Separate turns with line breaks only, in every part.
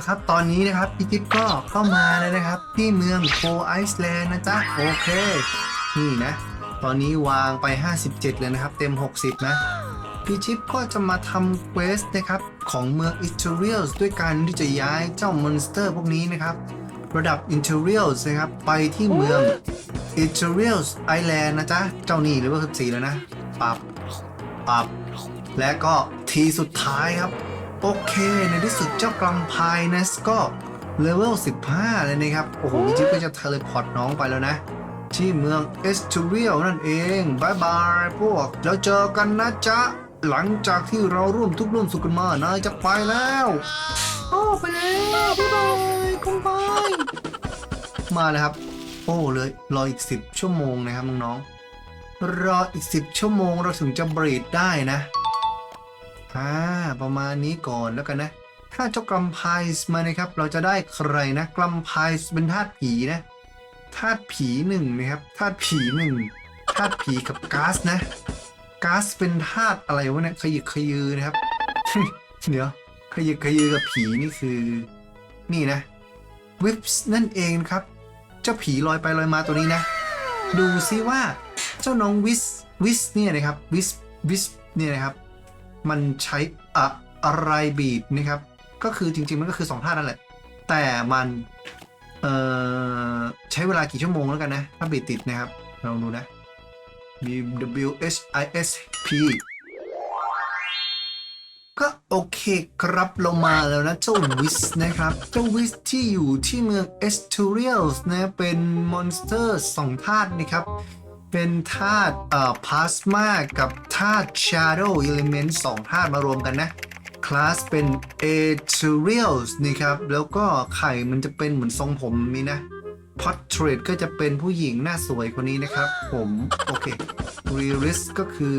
ละครับ ตอนนี้นะครับพี่จิ๊บก็เข้ามาแล้วนะครับ ที่เมืองโคไอซ์แลนด์นะจ๊ะ โอเค นี่นะ ตอนนี้วางไป 57 เลยนะครับ เต็ม 60 นะพี่ชิปก็จะมาทำเควสนะครับ ของเมือง i t e r i a l s ด้วยการที่จะย้ายเจ้ามอนสเตอร์พวกนี้นะครับ ระดับ i n t e r i a l s นะครับ ไปที่เมือง i t e r i a l s Island นด์นะจ๊ะ เจ้านี่เลเวล14แล้วนะ ปรับ ปรับ และก็ทีสุดท้ายครับ โอเค ในที่สุดเจ้ากลัมพายนะก็เลเวล 15 เลยนะครับ โอ้โหพี่จิ๊บก็จะเทเลพอร์ตน้องไปแล้วนะ ที่เมืองเอสตูเรียลนั่นเองบายบายพวกแล้วเจอกันนะจ๊ะ หลังจากที่เราร่วมทุกข์ร่วมสุขกันมานายจะไปแล้วโอ้ไปแล้วบ๊ายบายคงไปมาเลยครับ โอ้เลยรออีก 10 ชั่วโมงนะครับน้องๆรออีก 10 ชั่วโมงเราถึงจะบรีดได้นะ อ่าประมาณนี้ก่อนแล้วกันนะ ถ้าเจ้ากรัมไพส์มานะครับ เราจะได้ใครนะกรัมไพส์เป็นธาตุผีนะธาตุผีหนึ่งนะครับธาตุผีหนึ่งธาตุผีกับก๊าซนะก๊าซเป็นธาตุอะไรวะเนี่ยขยิกขยือนะครับ เดี๋ยวขยิกขยือกับผีนี่คือ นี่นะวิปส์นั่นเองครับ เจ้าผีลอยไปลอยมาตัวนี้นะ ดูซิว่าเจ้าน้องวิสวิสเนี่ยนะครับวิสวิสเนี่ยนะครับ มันใช้อะอะไรบีบนะครับ ก็คือจริง ๆ มันก็คือ 2 ท่านั่นแหละ แต่มันเอ่อใช้เวลากี่ชั่วโมงแล้วกันนะ ถ้าบีบติดนะครับลองดูนะ B W H I S P ก็โอเคครับเรามาแล้วนะเจ้าวิสนะครับ เจ้าวิสที่อยู่ที่เมือง e s t u r i a l s นะเป็นมอนสเตอร์สองธาตุนะครับ เป็นธาตุเอ่อพลาสมากับธาตุ Shadow Element สองธาตุมารวมกันนะคลาสเป็น Ethereals นะครับ แล้วก็ไข่มันจะเป็นเหมือนทรงผมนี้นะ Portrait ก็จะเป็นผู้หญิงหน้าสวยคนนี้นะครับ ผม โอเค Realist ก็คือ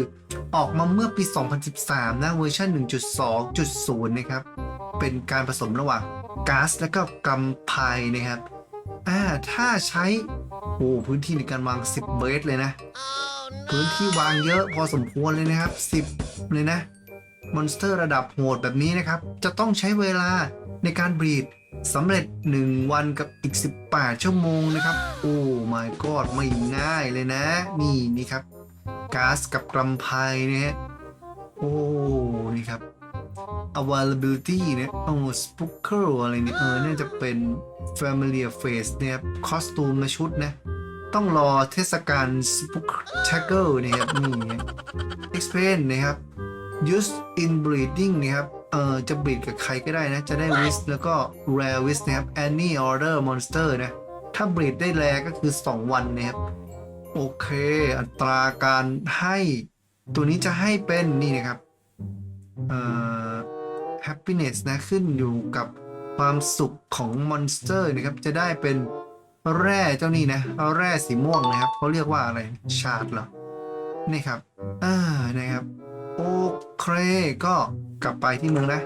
ออกมาเมื่อปี 2013 นะเวอร์ชัน1.2.0 นะครับ เป็นการผสมระหว่างก๊าซและก็กัมไพนะครับ อ่า ถ้าใช้ โอ้พื้นที่ในการวาง 10เมตรเลยนะ พื้นที่วางเยอะพอสมควรเลยนะครับ 10 เลยนะ มอนสเตอร์ระดับโหดแบบนี้นะครับ จะต้องใช้เวลาในการบรีดสำเร็จ 1 วันกับอีก 18 ชั่วโมงนะครับ โอ้ my god ไม่ง่ายเลยนะ นี่นี่ครับก๊าซกับกรัมไพนะฮะโอ้ นี่ครับ availability เนี่ยโอ้ spooker อะไรเนี่ย เออ น่าจะเป็น familiar face เนี่ยครับคอสตูมและชุดนะ ต้องรอเทศกาล Spooktacle นะครับนี่นะ explain นะครับ use in breeding นะครับเอ่อจะบรีดกับใครก็ได้นะ จะได้ wish แล้วก็ rare wish นะครับ any order monster นะ ถ้าบรีดได้แรก็คือ 2 วันนะครับ โอเค อัตราการให้ ตัวนี้จะให้เป็นนี่นะครับ เอ่อ happiness นะ ขึ้นอยู่กับความสุขของมอนสเตอร์นะครับ จะได้เป็น แร่เจ้านี่นะเอาแร่สีม่วงนะครับเขาเรียกว่าอะไรชาร์ดเหรอนี่ครับอ่านะครับโอเคก็กลับไปที่เมืองนะ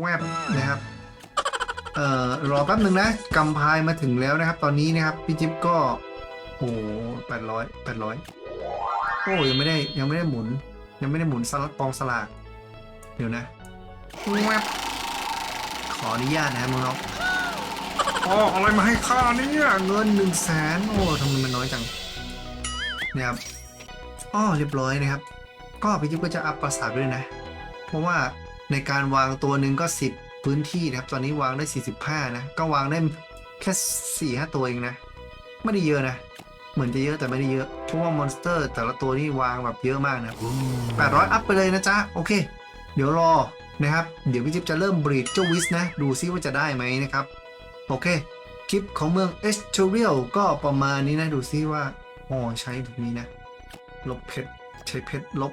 แวบนะครับเอ่อรอแป๊บหนึ่งนะกำพายมาถึงแล้วนะครับ ตอนนี้นะครับพี่จิ๊บก็โอ้แปดร้อยแปดร้อยโอ้ยังไม่ได้ยังไม่ได้หมุน ยังไม่ได้หมุนสลักกองสลากเดี๋ยวนะแวบขออนุญาตนะครับน้อง ๆอ๋ออะไรมาให้ข้าเนี่ยเงินหนึ่งแสนโอ้ทำไมมันน้อยจังเนี่ยครับอ๋อเรียบร้อยนะครับ ก็พี่จิ๊บก็จะอัพประสาทด้วยนะ เพราะว่าในการวางตัวหนึ่งก็ 10 พื้นที่นะครับ ตอนนี้วางได้ 45 นะ ก็วางได้แค่4ี่ห้าตัวเองนะ ไม่ได้เยอะนะ เหมือนจะเยอะแต่ไม่ได้เยอะ เพราะว่ามอนสเตอร์แต่ละตัวนี่วางแบบเยอะมากนะ800 อัพไปเลยนะจ๊ะ โอเค เดี๋ยวรอนะครับ เดี๋ยวพี่จิ๊บจะเริ่มบรีดเจ้าวิสนะ ดูซิว่าจะได้ไหมนะครับ โอเค คลิปของเมืองเอสเทเรียลก็ประมาณนี้นะ ดูซิว่าอ๋อใช้แบบนี้นะ ลบเพชรใช้เพชรลบ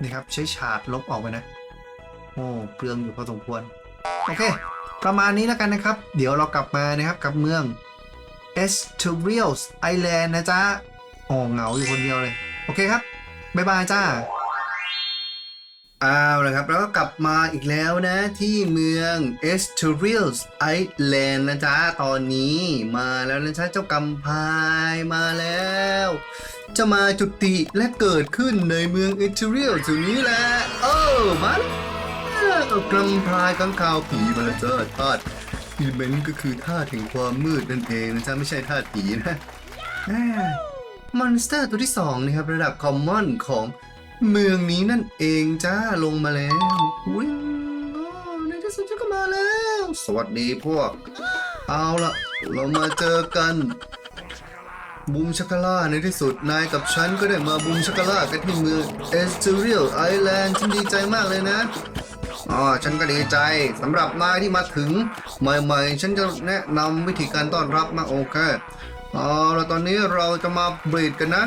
นะครับ ใช้ฉาดลบออกไปนะ โอ้เปลืองอยู่พอสมควร โอเค ประมาณนี้แล้วกันนะครับ เดี๋ยวเรากลับมานะครับกับเมือง e s t u r i a l s Island นะจ๊ะอ๋อเหงาอยู่คนเดียวเลย โอเคครับ บ๊ายบายจ้า เอาละครับแล้วก็กลับมาอีกแล้วนะ ที่เมือง e s t u r i a l s Island นะจ๊ะ ตอนนี้มาแล้วนะจ๊ะ เจ้ากำพายมาแล้ว จะมาจุติและเกิดขึ้นในเมือง e s t u r i a l จุดนี้แหละเออมาแล้วกำพายกังข่าวผีมาแล้วจ้าธาตุอิเลเมนต์ก็คือธาตุแห่งความมืดนั่นเองนะจ๊ะ ไม่ใช่ธาตุผีนะมอนสเตอร์ตัวที่สองนะครับระดับคอมมอนของ เมืองนี้นั่นเองจ้าลงมาแล้ววิ่งอ๋อในที่สุดฉันก็มาแล้ว สวัสดีพวก เอาละเรามาเจอกันบูมชักกล่าในที่สุดนายกับฉันก็ได้มาบูมชักกล่ากันที่เมืองเอสเตเรียลไอแลนด์ฉันดีใจมากเลยนะอ๋อฉันก็ดีใจสำหรับนายที่มาถึง ใหม่ๆ ฉันจะแนะนำวิธีการต้อนรับมาโอเคเอาละตอนนี้เราจะมาบรีดกันนะ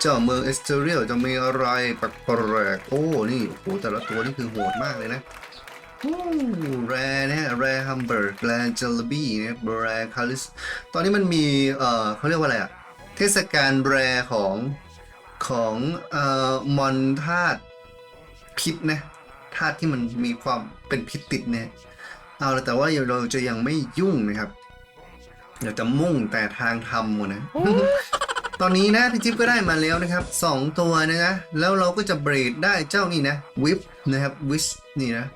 เจ้าเมืองเอสเตเรียลจะมีอะไรแปลกๆโอ้นี่โอ้แต่ละตัวนี่คือโหดมากเลยนะโอ้แรนะฮะแรฮัมเบอร์กแรเจลบี้นะแรคาลิส ตอนนี้มันมีเอ่อเขาเรียกว่าอะไรอะเทศกาลแรของของเอ่อมอนธาตุพิษนะธาตุที่มันมีความเป็นพิษติดเนี่ยเอาละแต่ว่าเราจะยังไม่ยุ่งนะครับเราจะมุ่งแต่ทางธรรมหมดนะ ตอนนี้นะพี่จิ๊บก็ได้มาแล้วนะครับสองตัวนะนะแล้วเราก็จะเบรดได้เจ้านี่นะวิปนะครับวิสนี่นะ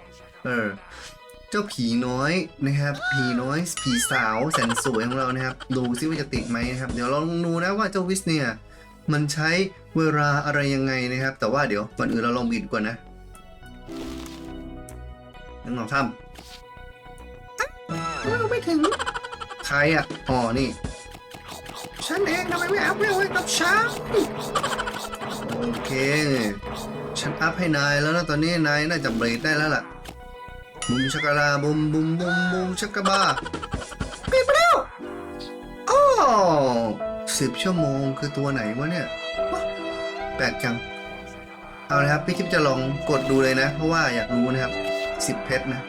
เออเจ้าผีน้อยนะครับ ผีน้อยผีสาวแสนสวยของเรานะครับ ดูซิว่าจะติดไหมนะครับ เดี๋ยวเราลองดูนะว่าเจ้าวิสเนี่ยมันใช้เวลาอะไรยังไงนะครับ แต่ว่าเดี๋ยวก่อนอื่นเราลองบิดก่อนนะนั่งลองทำเราไม่ถึงใครอะอ๋อนี่ ฉันเองทำไมไม่อัพเวลให้กับฉันโอเค ฉันอัพให้นายแล้วนะตอนนี้นายน่าจะเบรกได้แล้วล่ะบุมชักกะลาบุมบุมบุมบุมชักกะบาปิดไปแล้วอ้อสิบชั่วโมงคือตัวไหนวะเนี่ยว้าแปลกจัง เอาละครับ พี่ทิพย์จะลองกดดูเลยนะ เพราะว่าอยากรู้นะครับสิบเพชรนะ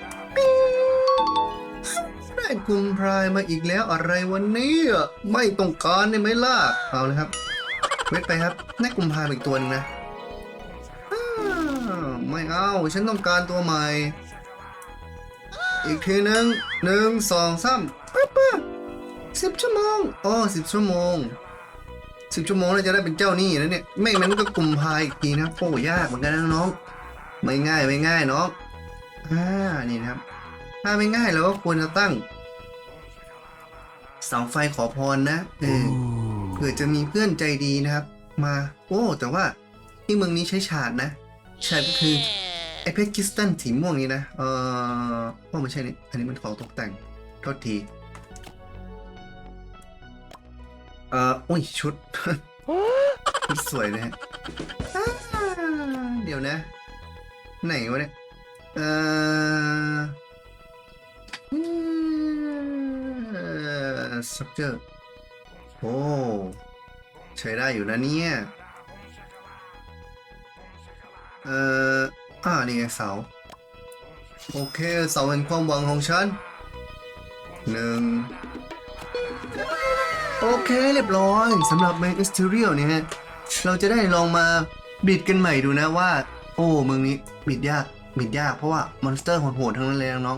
ปิ๊งได้กุมพรายมาอีกแล้วอะไรวันนี้ไม่ต้องการได้ไหมล่ะเอาเลยครับเวทไปครับได้กุมพรายอีกตัวหนึงนะไม่เอาฉันต้องการตัวใหม่ อีกทีหนึ่งหนึ่งสองสามปึ๊บปึ๊บสิบชั่วโมงอ๋อสิบชั่วโมงสิบชั่วโมงเราจะได้เป็นเจ้านี้แล้วเนี่ยไม่งั้นก็กลุ่มพายอีกทีนะโอ้ยากเหมือนกันนะน้อง ไม่ง่ายไม่ง่ายน้องอ่านี่นะครับ ถ้าไม่ง่ายเราก็ควรจะตั้ง เสาไฟขอพรนะเออเผื่อจะมีเพื่อนใจดีนะครับ มา โอ้ แต่ว่าที่เมืองนี้ใช้ฉาดนะฉาดก็คือไอเพชรคริสตัลสีม่วงนี้นะ เออว่าไม่ใช่นี่อันนี้มันของตกแต่งโทษที เอ่ออุ้ยชุดชุด สวยนะฮะอ่าเดี๋ยวนะ ไหนวะเนี่ย เอ่อ สตรัคเจอร์โอ้ใช้ได้อยู่นะเนี่ยเอ่ออ่านี่ไงเสาโอเคเสาแห่งความหวังของฉันหนึ่งโอเคเรียบร้อยสำหรับ Main e x t e r i a l เนี่ยฮะเราจะได้ลองมาบิดกันใหม่ดูนะว่า โอ้เมืองนี้บิดยากบิดยากเพราะว่ามอนสเตอร์โหดๆทั้งนั้นเลยน้อง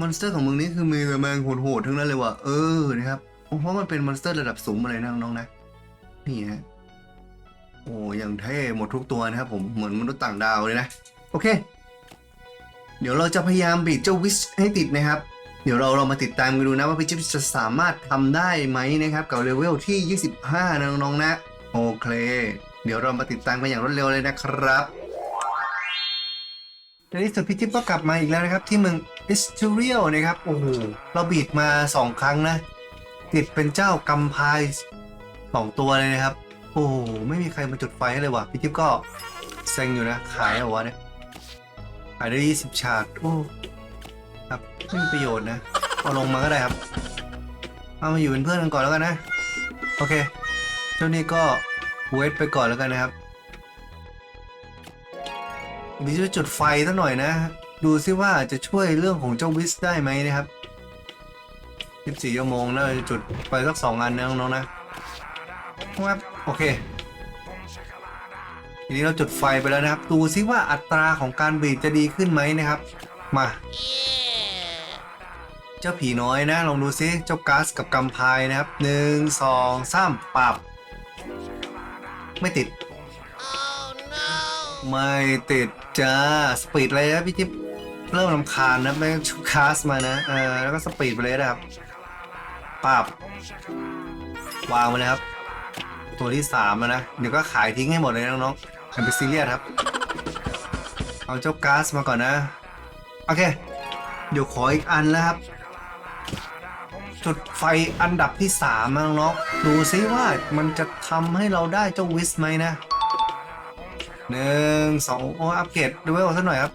มอนสเตอร์ของมืองนี้คือมีแต่แมงโหดๆทั้งนั้นเลยว่ะเออนะครับ เพราะมันเป็นมอนสเตอร์ระดับสูงมาเลยนะน้องๆนะนี่ฮะโอ้ยังเท่หมดทุกตัวนะครับผมเหมือนมนุษย์ต่างดาวเลยนะ โอเค เดี๋ยวเราจะพยายามบีดเจ้าวิสให้ติดนะครับ เดี๋ยวเราเรามาติดตามกันดูนะว่าพี่จิ๊บจะสามารถทำได้ไหมนะครับ กับเลเวลที่ 25 นะน้องๆนะ โอเค เดี๋ยวเรามาติดตามกันอย่างรวดเร็วเลยนะครับ ในที่สุดพี่จิ๊บก็กลับมาอีกแล้วนะครับ ที่เมืองอิสตูเรียลนะครับโอ้โหเราบีดมา 2 ครั้งนะ ติดเป็นเจ้ากำพายสองตัวเลยนะครับ โอ้โหไม่มีใครมาจุดไฟให้เลยว่ะพี่จิ๊บก็เซ็งอยู่นะ ขายเอาวะเนี่ยขายได้ 20ชาร์ดโอ้ครับไม่มีประโยชน์นะเอาลงมาก็ได้ครับ เอามาอยู่เป็นเพื่อนกันก่อนแล้วกันนะ โอเคเจ้านี่ก็เวทไปก่อนแล้วกันนะครับ ดิจะจุดไฟสักหน่อยนะ ดูซิว่าจะช่วยเรื่องของเจ้าวิสได้ไหมนะครับ24ชั่วโมงแล้วจะจุดไปสักสองอันนะน้องๆนะครับโอเคทีนี้เราจุดไฟไปแล้วนะครับ ดูซิว่าอัตราของการบีดจะดีขึ้นไหมนะครับ มา เจ้าผีน้อยนะ ลองดูซิเจ้าก๊าซกับกัมพายนะครับหนึ่งสองสามปรับ ไม่ติดไม่ติด จ้า สปีดอะไรนะพี่จิ๊บเริ่มลำคาญนะไม่ชุคาสมานะเออแล้วก็สปีดไปเลยนะครับปาบวางไปเลยครับ ตัวที่สามแล้วนะ เดี๋ยวก็ขายทิ้งให้หมดเลยน้องๆอย่าไปซีเรียสครับ เอาเจ้าก๊าซมาก่อนนะ โอเค เดี๋ยวขออีกอันแล้วครับ จุดไฟอันดับที่สามนะน้องๆดูซิว่ามันจะทำให้เราได้เจ้าวิสไหมนะ หนึ่งสองโอ้อัปเกรดดูไว้ก่อนสักหน่อยครับ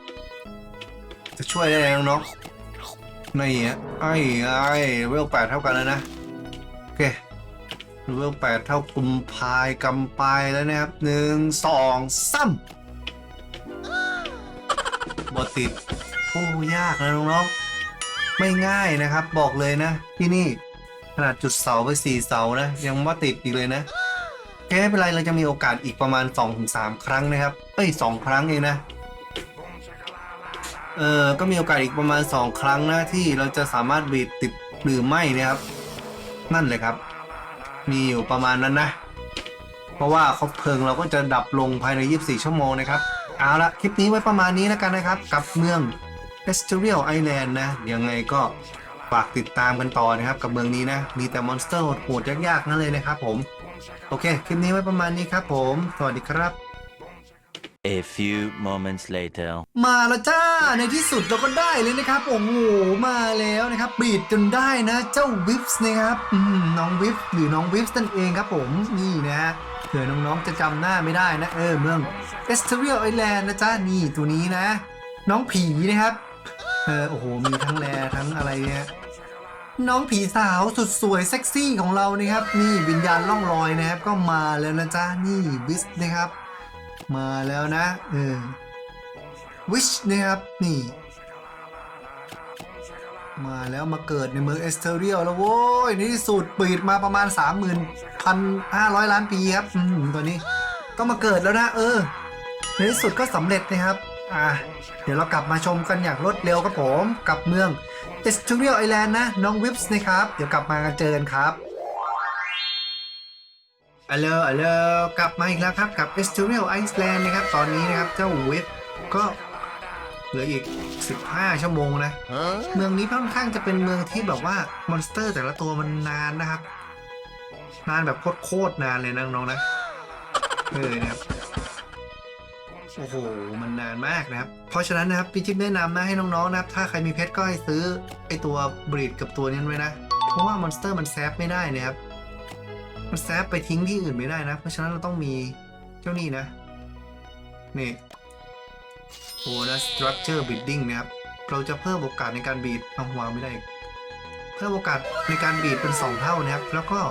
จะช่วยได้แล้วน้องๆนี่ฮะไอ้ไอ้เวลแปดเท่ากันแล้วนะ โอเคเวลแปดเท่ากุมพายกำปายแล้วนะครับหนึ่งสองสามบอติดโอ้ยากนะน้องๆไม่ง่ายนะครับ บอกเลยนะ ที่นี่ขนาดจุดเสาไปสี่เสานะ ยังว่าติดอีกเลยนะ แค่ไม่เป็นไรเราจะมีโอกาสอีกประมาณ 2-3 ครั้งนะครับ เอ้ย 2 ครั้งเองนะ เออก็มีโอกาสอีกประมาณ 2 ครั้งนะที่เราจะสามารถบีดติดหรือไม่นะครับ นั่นเลยครับ มีอยู่ประมาณนั้นนะ เพราะว่าคบเพลิงเราก็จะดับลงภายใน 24 ชั่วโมงนะครับ เอาละคลิปนี้ไว้ประมาณนี้แล้วกันนะครับ กับเมือง e s t e r i a l Island นะ ยังไงก็ฝากติดตามกันต่อนะครับ กับเมืองนี้นะ มีแต่มอนสเตอร์โหดๆยากๆนั่นเลยนะครับผม โอเค คลิปนี้ไว้ประมาณนี้ครับผม สวัสดีครับ
A few moments later.
มาแล้วจ้า ในที่สุดเราก็ได้เลยนะครับ โอ้โห มาแล้วนะครับ บีดจนได้นะ เจ้าวิฟส์นะครับอืมน้องวิฟหรือน้องวิฟส์นั่นเองครับผม นี่นะฮะเผื่อน้องๆจะจำหน้าไม่ได้นะ เออ เมืองเอสเทอริลไอแลนด์นะจ้านี่ตัวนี้นะ น้องผีนะครับ เออ โอ้โห มีทั้งแลทั้งอะไรเนี่ย น้องผีสาวสุดสวยเซ็กซี่ของเรานะครับ นี่วิญญาณล่องลอยนะครับ ก็มาแล้วนะจ้านี่วิสนะครับ มาแล้วนะเออวิชนะครับนี่ มาแล้วมาเกิดในเมืองเอสเทอริยลแล้วโว้ยในที่สุดปิดมาประมาณ 31,500 ล้านปีครับ อืมตัวนี้ ก็มาเกิดแล้วนะ เออในที่สุดก็สำเร็จนะครับ อะเดี๋ยวเรากลับมาชมกันอย่างรวดเร็วครับผมกับเมืองเอสเทอริยลไอแลนด์นะ น้องวิปส์นะครับ เดี๋ยวกลับมากันเจอกันครับอัลโหลอัลโหลกลับมาอีกแล้วครับกับ e s t u r i a l Iceland นะครับ ตอนนี้นะครับเจ้าว็บก็เหลืออีก 15 ชั่วโมงนะ เมืองนี้ค่อนข้างจะเป็นเมืองที่แบบว่ามอนสเตอร์แต่ละตัวมันนานนะครับ นานแบบโคตรๆนานเลยนะน้องๆนะ เออนะครับ โอ้โหมันนานมากนะครับ เพราะฉะนั้นนะครับพี่จิ๊บแนะนำนะให้น้องๆนะครับ ถ้าใครมีเพชรก็ให้ซื้อไอตัวบรีดกับตัวนี้ไว้นะ เพราะว่ามอนสเตอร์มันแซฟไม่ได้นะครับ มันแซฟไปทิ้งที่อื่นไม่ได้นะ เพราะฉะนั้นเราต้องมีเจ้านี่นะ นี่ bonus structure bidding นะครับ เราจะเพิ่มโอกาสในการบีดเอาวางไม่ได้ เพิ่มโอกาสในการบีดเป็น 2 เท่านะครับ แล้วก็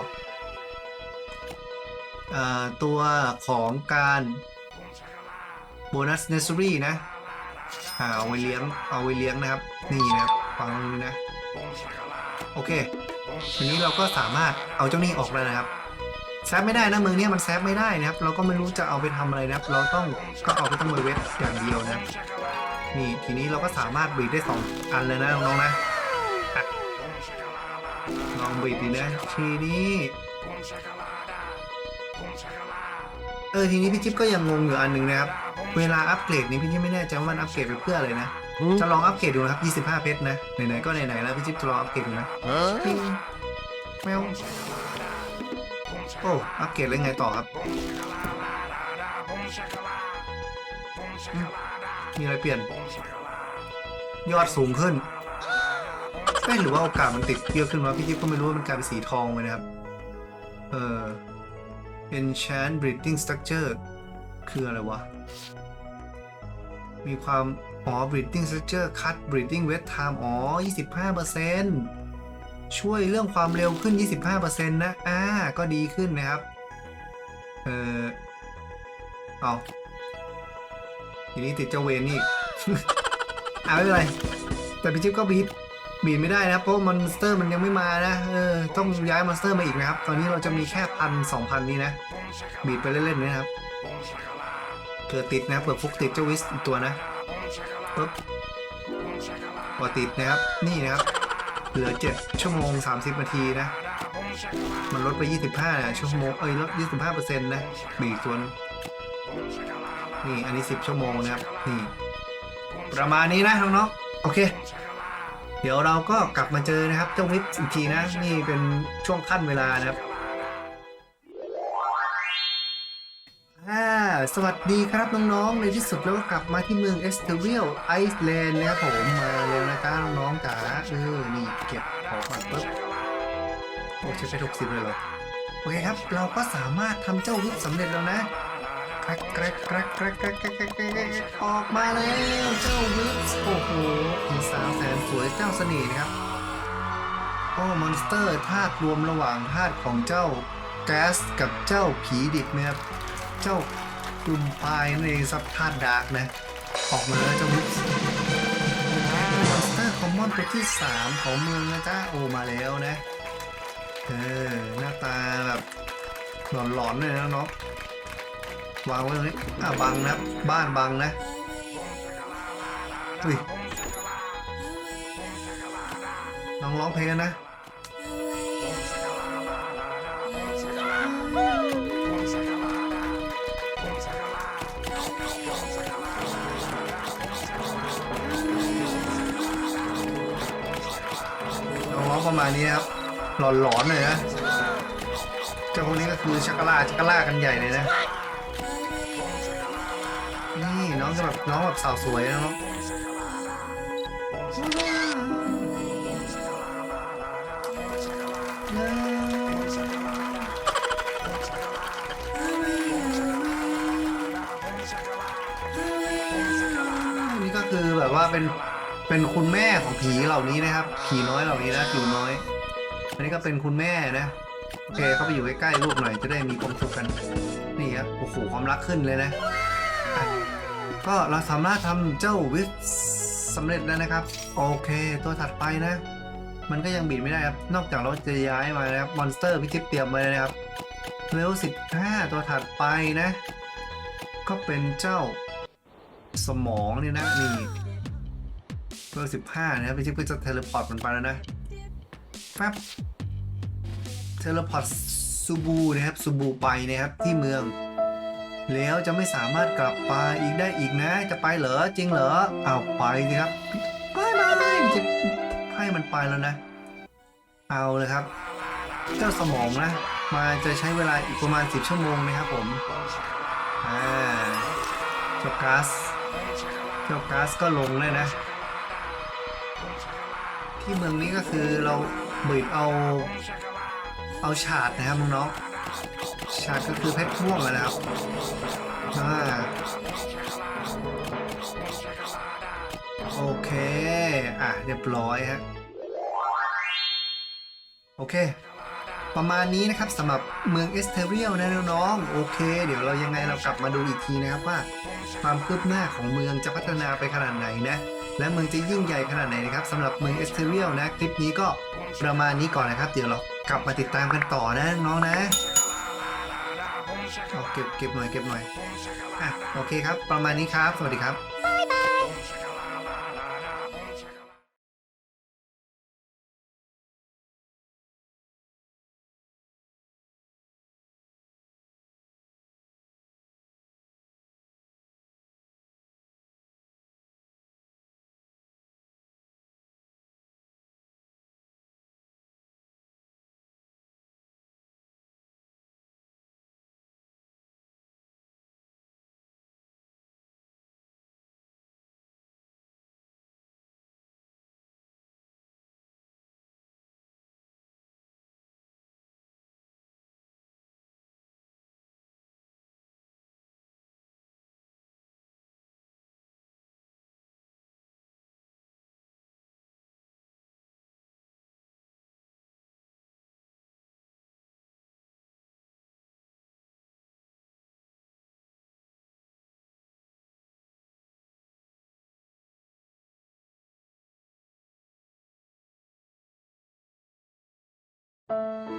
ตัวของการ bonus nursery นะอ่าเอาไว้เลี้ยงเอาไว้เลี้ยงนะครับ นี่นะครับฟังนี้นะ โอเคทีนี้เราก็สามารถเอาเจ้านี่ออกแล้วนะครับแซฟไม่ได้นะเมืองเนี้ยมันแซฟไม่ได้นะครับ เราก็ไม่รู้จะเอาไปทำอะไรนะครับ เราต้องก็เอาไปต้องไปเวทอย่างเดียวนะ นี่ทีนี้เราก็สามารถบีดได้สองอันเลยนะน้องๆนะอะลองบีดดีนะทีนี้เออทีนี้พี่จิ๊บก็ยังงงอยู่อันหนึ่งนะครับ เวลาอัปเกรดนี้พี่จิ๊บไม่แน่ใจว่ามันอัปเกรดไปเพื่ออะไรนะ จะลองอัปเกรดดูนะครับ 25 เพชรนะ ไหนๆ ก็ไหนๆ แล้วพี่จิ๊บจะลองอัปเกรดดูนะปิ้งแมวโอ้ อัปเกรดแล้วไงต่อครับอืมมีอะไรเปลี่ยน ยอดสูงขึ้นเอ้ยหรือว่าโอกาสมันติดเยอะขึ้นวะพี่จิ๊บก็ไม่รู้ว่ามันกลายเป็นสีทองไปนะครับ เออ enchant breathing structure คืออะไรวะ มีความอ๋อ breathing structure cut breathing wait time อ๋อ 25%ช่วยเรื่องความเร็วขึ้น 25%นะ อ่า ก็ดีขึ้นนะครับ เออเอาทีนี้ติดเจ้าเวนนี่อ่าไม่เป็นไร แต่พี่จิ๊บก็บีบบีบไม่ได้นะ เพราะมอนสเตอร์มันยังไม่มานะ เออ ต้องย้ายมอนสเตอร์มาอีกนะครับ ตอนนี้เราจะมีแค่พันสองพันนี้นะ บีบไปเล่นๆนะครับ ผื่อติดนะเผื่อฟุกติดเจ้าวิสอีกตัวนะปึ๊บพอติดนะครับ นี่นะครับ เหลือ 7 ชั่วโมง 30 นาทีนะ มันลดไป 25นะชั่วโมง เอ้ย ลด 25เปอร์เซ็นต์นะบีกตัวนนี่ อันนี้ 10 ชั่วโมงนะครับ นี่ ประมาณนี้นะน้องๆ โอเค เดี๋ยวเราก็กลับมาเจอนะครับ เจ้าวิปอีกทีนะ นี่เป็นช่วงขั้นเวลานะครับ สวัสดีครับน้องๆ ในที่สุดแล้วกลับมาที่เมืองเอสเทเรียลไอซ์แลนด์นะครับผมมาแล้วนะครับน้องจ๋าเออนี่เก็บของก่อนปุ๊บโอ้ใช้ไปหกสิบเลยเหรอโอเคครับ เราก็สามารถทำเจ้าวิปสำเร็จแล้วนะกรักกกรกกกรกกกรกออกมาแล้วเจ้าวิกโอ้โหหญิงสาวแสนสวยเจ้าเสน่ห์นะครับโอ้มอนสเตอร์ธาตุรวมระหว่างธาตุของเจ้าแก๊สกับเจ้าผีดิบนะครับเจ้า กลุ่มปลายนั่นซับธาตุดาร์กนะ ออกมาแล้วเจ้าวิปมอนสเตอร์คอมมอนตัวที่ 3 ของเมืองนะจ้าโอมาแล้วนะ เออ หน้าตาแบบหลอนๆเลยนะน้องวางไว้ตรงนี้อะบังนะบ้านบังนะอุ้ยน้องร้องเพลงนะ ประมาณนี้นะครับหลอนๆเลยนะเจ้าพวกนี้ก็คือชักกะลาชักกะลากันใหญ่เลยนะนี่น้องจะแบบน้องแบบสาวสวยนะน้องนี่ก็คือแบบว่าเป็น เป็นคุณแม่ของผีเหล่านี้นะครับผีน้อยเหล่านี้นะผีน้อย อันนี้ก็เป็นคุณแม่นะโอเคเข้าไปอยู่ใกล้ๆลูกหน่อยจะได้มีความสุขกันนี่ครับโอ้โหความรักขึ้นเลยนะ ก็เราสามารถทำเจ้าวิสสำเร็จแล้วนะครับ โอเค ตัวถัดไปนะ มันก็ยังบิดไม่ได้ครับ นอกจากเราจะย้ายมานะครับมอนสเตอร์พี่จิ๊บเตรียมไว้เลยนะครับเลเวล15ตัวถัดไปนะ ก็เป็นเจ้าสมองเนี่ยนะนี่ เลเวล15นะครับพี่จิ๊บก็จะเทเลพอร์ตมันไปแล้วนะแป๊บเทเลพอร์ตซูบูนะครับซูบูไปนะครับที่เมือง แล้วจะไม่สามารถกลับไปอีกได้อีกนะ จะไปเหรอจริงเหรอเอาไปสิครับไม่ไม่จะให้มันไปแล้วนะ เอาเลยครับ เจ้าสมองนะ มาจะใช้เวลาอีกประมาณ 10 ชั่วโมงนะครับผมอ่าเจ้าก๊าซเจ้าก๊าซก็ลงเลยนะ ที่เมืองนี้ก็คือเราบีบเอาเอาฉาดนะครับน้องๆฉาดก็คือเพชรม่วงอะนะครับอ่าโอเค อะเรียบร้อยฮะโอเค ประมาณนี้นะครับสำหรับเมืองเอสเทเรียลนะน้องๆโอเค เดี๋ยวเรายังไงเรากลับมาดูอีกทีนะครับว่า ความคืบหน้าของเมืองจะพัฒนาไปขนาดไหนนะ และเมืองจะยิ่งใหญ่ขนาดไหนนะครับสำหรับเมืองเอสเทเรียลนะ คลิปนี้ก็ประมาณนี้ก่อนนะครับ เดี๋ยวเรากลับมาติดตามกันต่อนะน้องนะเอาเก็บเก็บหน่อยเก็บหน่อยอะโอเคครับ ประมาณนี้ครับ สวัสดีครับ Thank you.